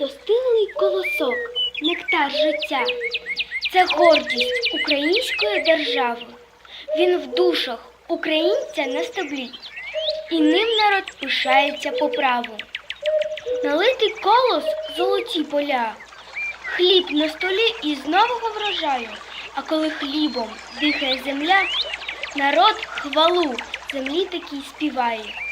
достиглий колосок, нектар життя. Це гордість української держави. Він в душах українця на стеблі, і ним народ пишається по праву. Налитий колос золоті поля, хліб на столі із нового врожаю. А коли хлібом дихає земля, народ хвалу землі такій співає.